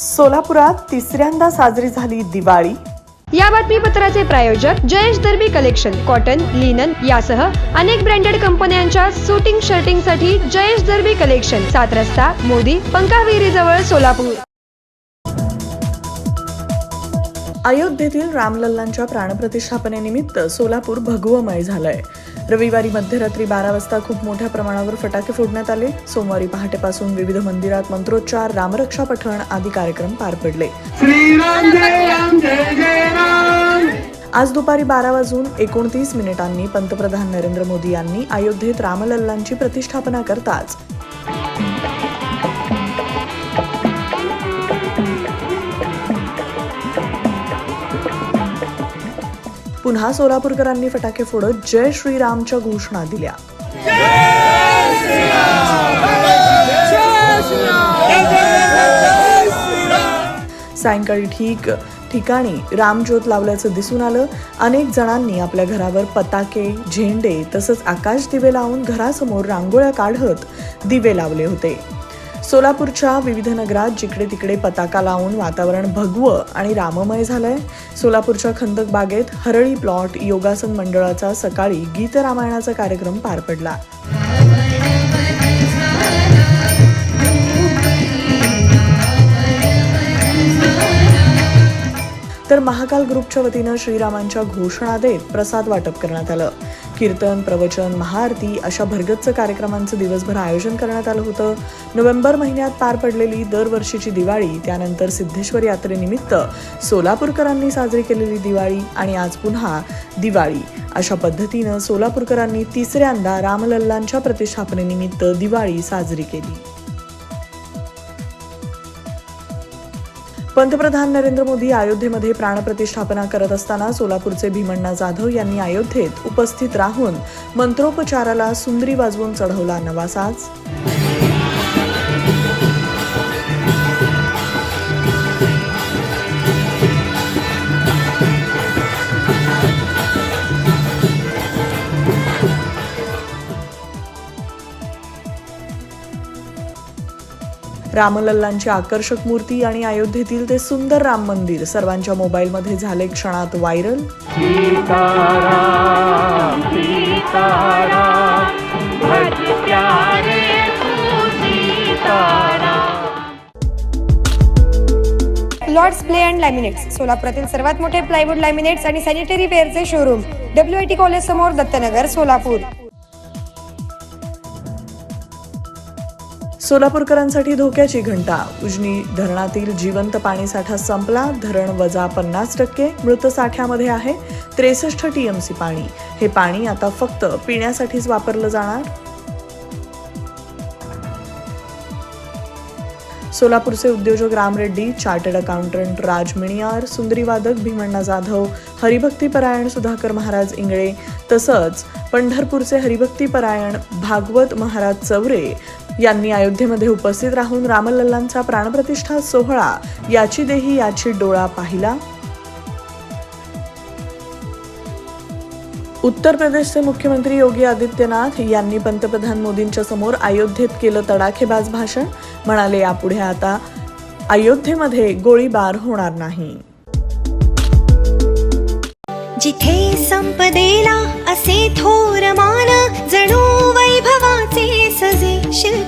सोलापुरात तिसऱ्यांदा साजरी झाली दिवाळी. या बातमीपत्राचे प्रायोजक Jayesh Darbi collection cotton linen यासह अनेक ब्रँडेड कंपन्यांच्या सुटिंग शर्टिंगसाठी जयेश दर्बी कलेक्शन सात रस्ता मोदी पंकाविहिरी जवळ सोलापूर. अयोध्येतील रामलल्लांच्या प्राणप्रतिष्ठापनेनिमित्त सोलापूर भगवमय झालंय. रविवारी मध्यरात्री बारा वाजता खूप मोठ्या प्रमाणावर फटाके फोडण्यात आले. सोमवारी पहाटेपासून विविध मंदिरात मंत्रोच्चार रामरक्षा पठण आदी कार्यक्रम पार पडले. आज दुपारी बारा वाजून एकोणतीस मिनिटांनी पंतप्रधान नरेंद्र मोदी यांनी अयोध्येत रामलल्लांची प्रतिष्ठापना करताच पुन्हा सोलापूरकरांनी फटाके फोडत जय श्रीरामच्या घोषणा दिल्या. सायंकाळी ठीक ठिकाणी रामज्योत लावल्याचं दिसून आलं. अनेक जणांनी आपल्या घरावर पताके झेंडे तसंच आकाश दिवे लावून घरासमोर रांगोळ्या काढत दिवे लावले होते. सोलापूरच्या विविध नगरात जिकडे तिकडे पताका लावून वातावरण भगवं आणि राममय झालंय. सोलापूरच्या खंदक बागेत हरळी प्लॉट योगासन मंडळाचा सकाळी गीत रामायणाचा कार्यक्रम पार पडला. तर महाकाल ग्रुपच्या वतीनं श्रीरामांच्या घोषणा देत प्रसाद वाटप करण्यात आलं. कीर्तन प्रवचन महाआरती अशा भरगच्च कार्यक्रमांचं दिवसभर आयोजन करण्यात आलं होतं. नोव्हेंबर महिन्यात पार पडलेली दरवर्षीची दिवाळी त्यानंतर सिद्धेश्वर यात्रेनिमित्त सोलापूरकरांनी साजरी केलेली दिवाळी आणि आज पुन्हा दिवाळी. अशा पद्धतीनं सोलापूरकरांनी तिसऱ्यांदा रामलल्लांच्या प्रतिष्ठापनेनिमित्त दिवाळी साजरी केली. पंतप्रधान नरेंद्र मोदी अयोध्येमध्ये प्राणप्रतिष्ठापना करत असताना सोलापूरचे भीमण्णा जाधव यांनी अयोध्येत उपस्थित राहून मंत्रोपचाराला सुंदरी वाजवून चढवला नवा साज. रामलल्लांची आकर्षक मूर्ती आणि अयोध्येतील ते सुंदर राम मंदिर सर्वांच्या मोबाईलमध्ये झाले क्षणात व्हायरल. सीताराम सीताराम भज प्यारे तू Sitaram. Lords ply and laminates सोलापुरातील सर्वात मोठे प्लायवूड लॅमिनेट्स आणि sanitary वेअरचे showroom W I T college समोर दत्तनगर सोलापूर. सोलापूरकरांसाठी धोक्याची घंटा. उजनी धरणातील जिवंत पाणीसाठा संपला. धरण वजा पन्नास टक्के. मृत साठ्यामध्ये आहे त्रेसष्ट टीएमसी पाणी. हे पाणी आता फक्त पिण्यासाठीच वापरलं जाणार. सोलापूरचे उद्योजक राम रेड्डी चार्टर्ड अकाउंटंट राज मिणियार सुंदरीवादक भीमण्णा जाधव हरिभक्तीपरायण सुधाकर महाराज इंगळे तसंच पंढरपूरचे हरिभक्तीपरायण भागवत महाराज चौरे यांनी अयोध्येमध्ये उपस्थित राहून रामलल्लांचा प्राणप्रतिष्ठा सोहळा याची देही याची डोळा पाहिला. उत्तर प्रदेशचे मुख्यमंत्री योगी आदित्यनाथ यांनी पंतप्रधान मोदींच्या समोर अयोध्येत केलं तडाखेबाज भाषण. म्हणाले यापुढे आता अयोध्येमध्ये गोळीबार होणार नाही. जिथे संपदेला असे थोर मान जणू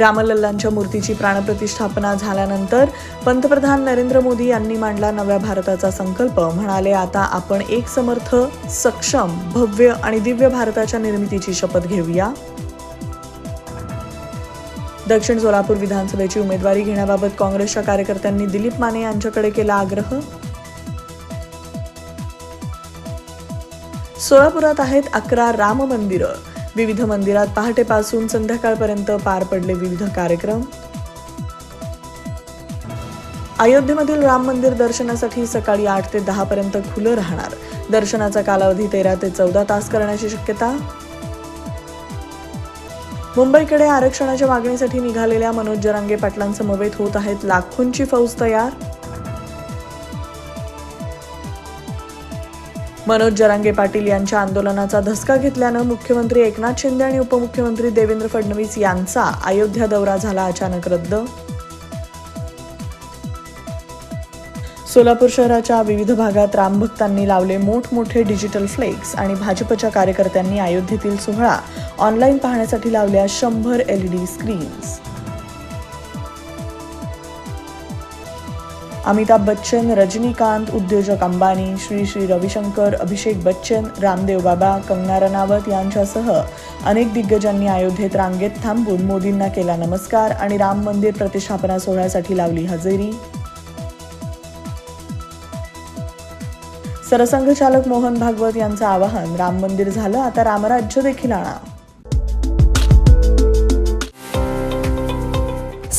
रामलल्लांच्या मूर्तीची प्राणप्रतिष्ठापना झाल्यानंतर पंतप्रधान नरेंद्र मोदी यांनी मांडला नव्या भारताचा संकल्प. म्हणाले आता आपण एक समर्थ सक्षम भव्य आणि दिव्य भारताच्या निर्मितीची शपथ घेऊया. दक्षिण सोलापूर विधानसभेची उमेदवारी घेण्याबाबत काँग्रेसच्या कार्यकर्त्यांनी दिलीप माने यांच्याकडे केला आग्रह. सोलापुरात आहेत अकरा राम मंदिरं. विविध मंदिरात पहाटेपासून संध्याकाळपर्यंत पार पडले विविध कार्यक्रम. अयोध्येमधील राम मंदिर दर्शनासाठी सकाळी आठ ते दहा पर्यंत खुलं राहणार. दर्शनाचा कालावधी तेरा ते चौदा तास करण्याची शक्यता. मुंबईकडे आरक्षणाच्या मागणीसाठी निघालेल्या मनोज जरांगे पाटलांसमवेत होत आहेत लाखोंची फौज तयार. मनोज जरांगे पाटील यांच्या आंदोलनाचा धसका घेतल्यानं मुख्यमंत्री एकनाथ शिंदे आणि उपमुख्यमंत्री देवेंद्र फडणवीस यांचा अयोध्या दौरा झाला अचानक रद्द. सोलापूर शहराच्या विविध भागात रामभक्तांनी लावले मोठमोठे डिजिटल फ्लेक्स आणि भाजपच्या कार्यकर्त्यांनी अयोध्येतील सोहळा ऑनलाईन पाहण्यासाठी लावल्या शंभर एलईडी स्क्रीन्स अमिताभ बच्चन रजनीकांत उद्योजक अंबानी श्री श्री रविशंकर अभिषेक बच्चन रामदेव बाबा कंगना रनावत यांच्यासह अनेक दिग्गजांनी अयोध्येत रांगेत थांबून मोदींना केला नमस्कार आणि राम मंदिर प्रतिष्ठापना सोहळ्यासाठी लावली हजेरी. सरसंघचालक मोहन भागवत यांचं आवाहन राम मंदिर झालं आता रामराज्य देखील आणा.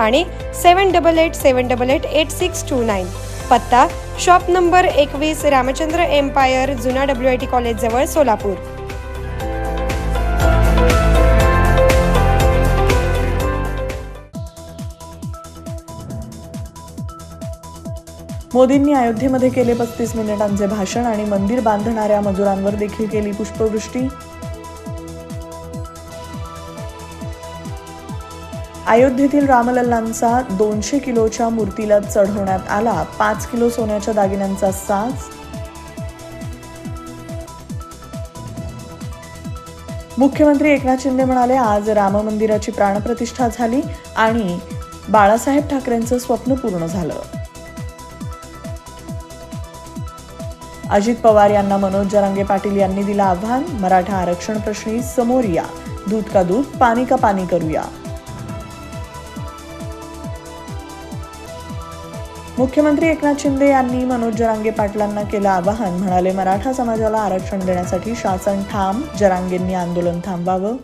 आणि seven double eight seven double eight eight six two nine. पत्ता शॉप नंबर एकवीस रामचंद्र एम्पायर जुना डब्ल्यू आय टी कॉलेजजवळ सोलापूर. मोदींनी अयोध्येमध्ये केले पस्तीस मिनिटांचे भाषण आणि मंदिर बांधणाऱ्या मजुरांवर देखील केली पुष्पवृष्टी. अयोध्येतील रामलल्लांचा दोनशे किलोच्या मूर्तीला चढवण्यात आला. पाच किलो सोन्याच्या दागिन्यांचा साज. मुख्यमंत्री एकनाथ शिंदे म्हणाले आज राम मंदिराची प्राणप्रतिष्ठा झाली आणि बाळासाहेब ठाकरेंचं स्वप्न पूर्ण झालं. अजित पवार यांना मनोज जरांगे पाटील यांनी दिलं आव्हान. मराठा आरक्षण प्रश्नी समोर या. दूध का दूध पाणी का पाणी करूया. मुख्यमंत्री एकनाथ शिंदे यांनी मनोज जरांगे पाटलांना केलं आवाहन. म्हणाले मराठा समाजाला आरक्षण देण्यासाठी शासन ठाम जरांगेंनी आंदोलन थांबावं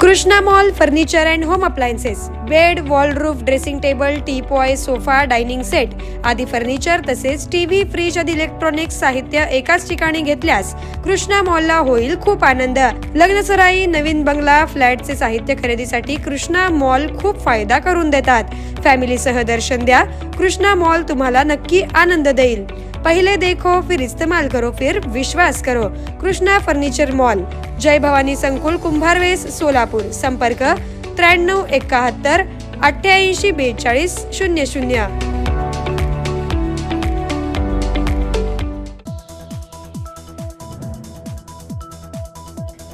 Krishna mall furniture and home appliances. Bed वॉलरूफ dressing table teapoy sofa dining set आदी फर्निचर तसेच टीव्ही फ्रीज आदी इलेक्ट्रॉनिक्स साहित्य एकाच ठिकाणी घेतल्यास कृष्णा मॉलला होईल खूप आनंद. लग्नसराई नवीन बंगला फ्लॅटचे साहित्य खरेदीसाठी कृष्णा मॉल खूप फायदा करून देतात. फॅमिलीसह दर्शन द्या कृष्णा मॉल तुम्हाला नक्की आनंद देईल. पहिले देखो फिर इस्तेमाल करो फिर विश्वास करो. Krishna furniture mall Jai Bhavani Sankul Kumbharves Solapur. संपर्क त्र्याण्णव एकाहत्तर अठ्ठ्याऐंशी बेचाळीस शून्य शून्य.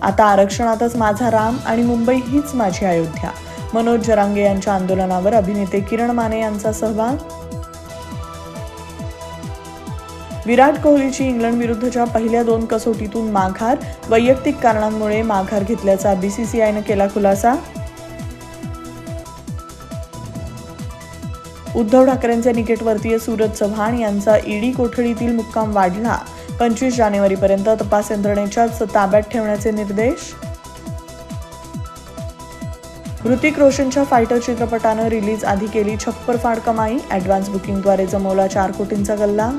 आता आरक्षणातच माझा राम आणि मुंबई हीच माझी अयोध्या. मनोज जरांगे यांच्या आंदोलनावर अभिनेते किरण माने यांचा सहभाग? विराट कोहलीची इंग्लंड विरुद्धच्या पहिल्या दोन कसोटीतून माघार वैयक्तिक कारणांमुळे माघार घेतल्याचा बीसीसीआयनं केला खुलासा? उद्धव ठाकरेंचे निकटवर्तीय सूरज चव्हाण यांचा ईडी कोठडीतील मुक्काम वाढला. पंचवीस जानेवारीपर्यंत तपास यंत्रणेच्याच ताब्यात ठेवण्याचे निर्देश? ऋतिक रोशनच्या फायटर चित्रपटानं रिलीज आधी केली छप्पर फाड कमाई ॲडव्हान्स बुकिंगद्वारे जमवला चार कोटींचा गल्ला?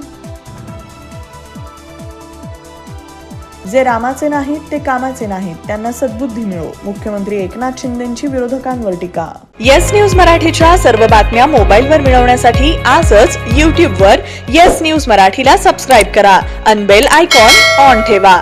जे रामाचे नाहीत ते कामाचे नाहीत. त्यांना सद्बुद्धी मिळो. मुख्यमंत्री एकनाथ शिंदेची विरोधकांवर टीका. येस न्यूज मराठीच्या सर्व बातम्या मोबाईलवर मिळवण्यासाठी आजच यूट्यूबवर येस न्यूज मराठीला सबस्क्राईब करा. अनबेल आयकॉन ऑन ठेवा.